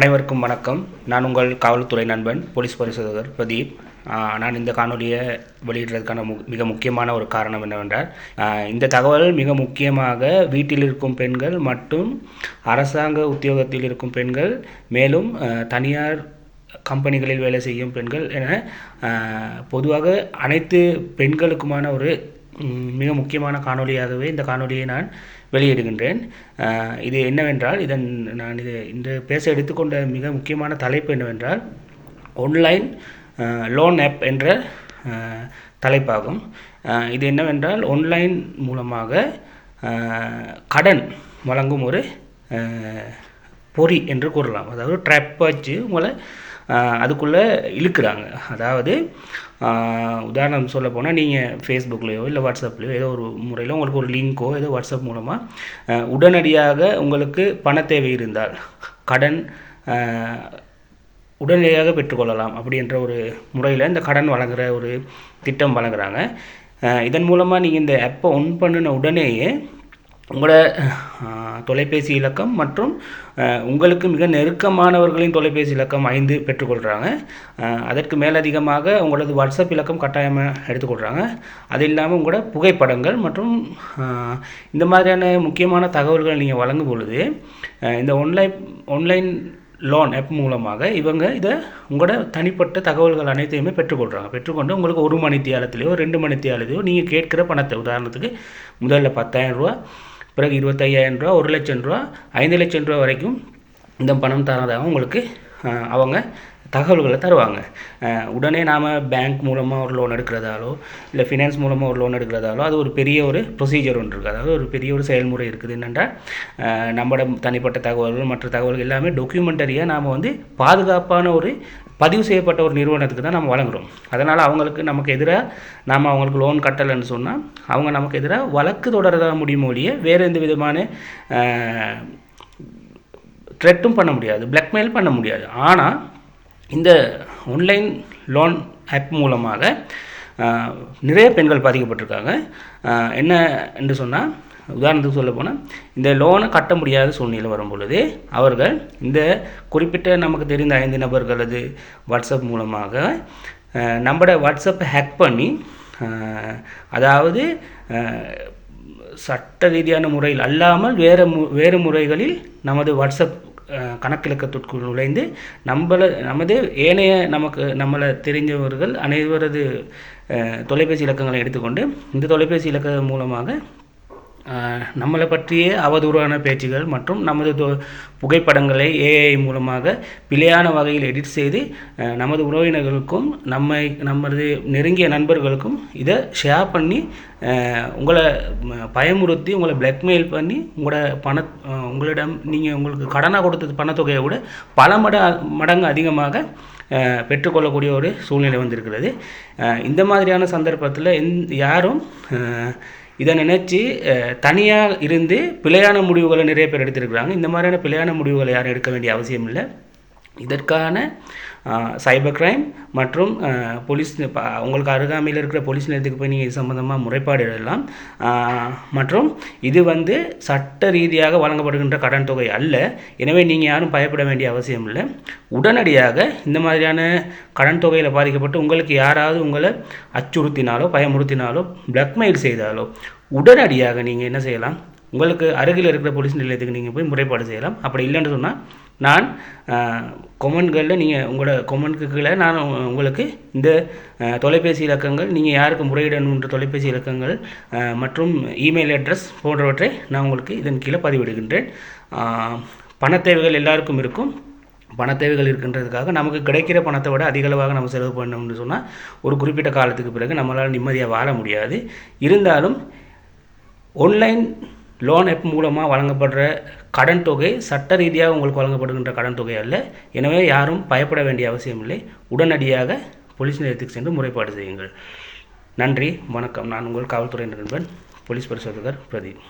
அனைவருக்கும் வணக்கம். நான் உங்கள் காவல்துறை நண்பன் போலீஸ் பரிசோதகர் பிரதீப். நான் இந்த காணொலியை வெளியிடுறதுக்கான மு மிக முக்கியமான ஒரு காரணம் என்னவென்றால் இந்த தகவல் மிக முக்கியமாக வீட்டில் இருக்கும் பெண்கள் மற்றும் அரசாங்க உத்தியோகத்தில் இருக்கும் பெண்கள் மேலும் தனியார் கம்பெனிகளில் வேலை செய்யும் பெண்கள் என பொதுவாக அனைத்து பெண்களுக்குமான ஒரு மிக முக்கியமான காணொலியாகவே இந்த காணொலியை நான் வெளியிடுகின்றேன். இது என்னவென்றால் இதன் நான் இது இன்று பேச எடுத்துக்கொண்ட மிக முக்கியமான தலைப்பு என்னவென்றால் ஆன்லைன் லோன் ஆப் என்ற தலைப்பாகும். இது என்னவென்றால் ஆன்லைன் மூலமாக கடன் வழங்கும் ஒரு பொறி என்று கூறலாம். அதாவது ட்ராப் வச்சு உங்களை அதுக்குள்ளே இழுக்கிறாங்க. அதாவது உதாரணம் சொல்ல போனால் நீங்கள் ஃபேஸ்புக்லேயோ இல்லை வாட்ஸ்அப்லேயோ ஏதோ ஒரு முறையில் உங்களுக்கு ஒரு லிங்க்கோ ஏதோ வாட்ஸ்அப் மூலமாக உடனடியாக உங்களுக்கு பண தேவை இருந்தால் கடன் உடனடியாக பெற்றுக்கொள்ளலாம் அப்படின்ற ஒரு முறையில் இந்த கடன் வழங்குகிற ஒரு திட்டம் வழங்குகிறாங்க இதன் மூலமாக நீங்கள் இந்த ஆப்பை ஒன் பண்ணின உடனேயே உங்களோட தொலைபேசி இலக்கம் மற்றும் உங்களுக்கு மிக நெருக்கமானவர்களின் தொலைபேசி இலக்கம் ஐந்து பெற்றுக்கொள்கிறாங்க அதற்கு மேலதிகமாக உங்களது வாட்ஸ்அப் இலக்கம் கட்டாயமாக எடுத்துக்கொள்கிறாங்க அது இல்லாமல் உங்களோட புகைப்படங்கள் மற்றும் இந்த மாதிரியான முக்கியமான தகவல்கள் நீங்கள் வழங்கும் பொழுது இந்த ஒன்லைன் ஒன்லைன் லோன் ஆப் மூலமாக இவங்க இதை உங்களோட தனிப்பட்ட தகவல்கள் அனைத்தையுமே பெற்றுக்கொள்கிறாங்க பெற்றுக்கொண்டு உங்களுக்கு ஒரு மணி தியாலத்திலையோ ரெண்டு மணி தியாலத்திலையோ நீங்கள் கேட்குற பணத்தை உதாரணத்துக்கு முதல்ல பத்தாயிரம் ரூபா பிறகு இருபத்தையாயிரம் ரூபா ஒரு லட்சம் ரூபா ஐந்து லட்சம் ரூபா வரைக்கும் இந்த பணம் தரதாக உங்களுக்கு அவங்க தகவல்களை தருவாங்க. உடனே நாம் பேங்க் மூலமாக ஒரு லோன் எடுக்கிறதாலோ இல்லை ஃபினான்ஸ் மூலமாக ஒரு லோன் எடுக்கிறதாலோ அது ஒரு பெரிய ஒரு ப்ரொசீஜர் ஒன்று இருக்குது அதாவது ஒரு பெரிய ஒரு செயல்முறை இருக்குது. என்னென்றால் நம்மளோட தனிப்பட்ட தகவல்கள் மற்ற தகவல்கள் எல்லாமே டாக்குமெண்டரியாக நாம் வந்து பாதுகாப்பான ஒரு பதிவு செய்யப்பட்ட ஒரு நிறுவனத்துக்கு தான் நம்ம வழங்குறோம். அதனால் அவங்களுக்கு நமக்கு எதிராக நாம் அவங்களுக்கு லோன் கட்டலைன்னு சொன்னால் அவங்க நமக்கு எதிராக வழக்கு தொடரதான் முடியும் ஒழிய வேறு எந்த விதமான த்ரெட்டும் பண்ண முடியாது பிளாக்மெயில் பண்ண முடியாது. ஆனால் இந்த ஆன்லைன் லோன் ஆப் மூலமாக நிறைய பெண்கள் பாதிக்கப்பட்டிருக்காங்க. என்ன என்று சொன்னால் உதாரணத்துக்கு சொல்ல போனால் இந்த லோனை கட்ட முடியாத சூழ்நிலை வரும் பொழுது அவர்கள் இந்த குறிப்பிட்ட நமக்கு தெரிந்த ஐந்து நபர்களது வாட்ஸ்அப் மூலமாக ஆஹ், நம்மளோட வாட்ஸ்அப்பை ஹேக் பண்ணி அதாவது சட்ட ரீதியான முறையில் அல்லாமல் வேறு மு வேறு முறைகளில் நமது வாட்ஸ்அப் கணக்கிலக்கத்திற்குள் நுழைந்து நம்மளை நமது ஏனைய நமக்கு நம்மளை தெரிஞ்சவர்கள் அனைவரது தொலைபேசி இலக்கங்களை எடுத்துக்கொண்டு இந்த தொலைபேசி இலக்க மூலமாக நம்மளை பற்றியே அவதூறான பேச்சுகள் மற்றும் நமது தொ- புகைப்படங்களை ஏஐ மூலமாக பிழையான வகையில் எடிட் செய்து நமது உறவினர்களுக்கும் நம்மை நமது நெருங்கிய நண்பர்களுக்கும் இதை ஷேர் பண்ணி உங்களை பயமுறுத்தி உங்களை பிளாக்மெயில் பண்ணி உங்களோட பண உங்களிடம் நீங்கள் உங்களுக்கு கடனாக கொடுத்த பணத்தொகையை விட பல மட மடங்கு அதிகமாக பெற்றுக்கொள்ளக்கூடிய ஒரு சூழ்நிலை வந்திருக்கிறது. இந்த மாதிரியான சந்தர்ப்பத்தில் எந் யாரும் இதை நினச்சி தனியாக இருந்து பிழையான முடிவுகளை நிறைய பேர் எடுத்திருக்கிறாங்க. இந்த மாதிரியான பிழையான முடிவுகளை யாரும் எடுக்க வேண்டிய அவசியம் இல்லை. இதற்கான சைபர் கிரைம் மற்றும் போலீஸ் உங்களுக்கு அருகாமையில் இருக்கிற போலீஸ் நிலையத்துக்கு போய் நீங்கள் இது சம்மந்தமாக முறைப்பாடு எழுதலாம். மற்றும் இது வந்து சட்ட ரீதியாக வழங்கப்படுகின்ற கடன் தொகை அல்ல. எனவே நீங்கள் யாரும் பயப்பட வேண்டிய அவசியம் இல்லை. உடனடியாக இந்த மாதிரியான கடன் தொகையில் பாதிக்கப்பட்டு உங்களுக்கு யாராவது உங்களை அச்சுறுத்தினாலோ பயமுறுத்தினாலோ பிளாக்மெயில் செய்தாலோ உடனடியாக நீங்கள் என்ன செய்யலாம்? உங்களுக்கு அருகில் இருக்கிற போலீஸ் நிலையத்துக்கு நீங்கள் போய் முறைப்பாடு செய்யலாம். அப்படி இல்லைன்னு சொன்னால் நான் கொமெண்ட்களில் நீங்கள் உங்களோட கொமெண்ட்க்கு கீழே நான் உங்களுக்கு இந்த தொலைபேசி இலக்கங்கள் நீங்கள் யாருக்கு முறையிடணுன்ற தொலைபேசி இலக்கங்கள் மற்றும் இமெயில் அட்ரஸ் போன்றவற்றை நான் உங்களுக்கு இதன் கீழே பதிவிடுகின்றேன். பணத்தேவைகள் தேவைகள் எல்லாருக்கும் இருக்கும். பணத்தேவைகள் இருக்கின்றதுக்காக நமக்கு கிடைக்கிற பணத்தை விட அதிகளவாக நம்ம செலவு பண்ணோம்னு சொன்னால் ஒரு குறிப்பிட்ட காலத்துக்கு பிறகு நம்மளால் நிம்மதியாக வாழ முடியாது. இருந்தாலும் ஆன்லைன் லோன் ஆப் மூலமாக வழங்கப்படுற கடன் தொகை சட்ட ரீதியாக உங்களுக்கு வழங்கப்படுகின்ற கடன் தொகை அல்ல. எனவே யாரும் பயப்பட வேண்டிய அவசியம் இல்லை. உடனடியாக போலீஸ் நிலையத்துக்கு சென்று முறைப்பாடு செய்யுங்கள். நன்றி வணக்கம். நான் உங்கள் காவல்துறை நண்பன் போலீஸ் பரிசோதகர் பிரதீப்.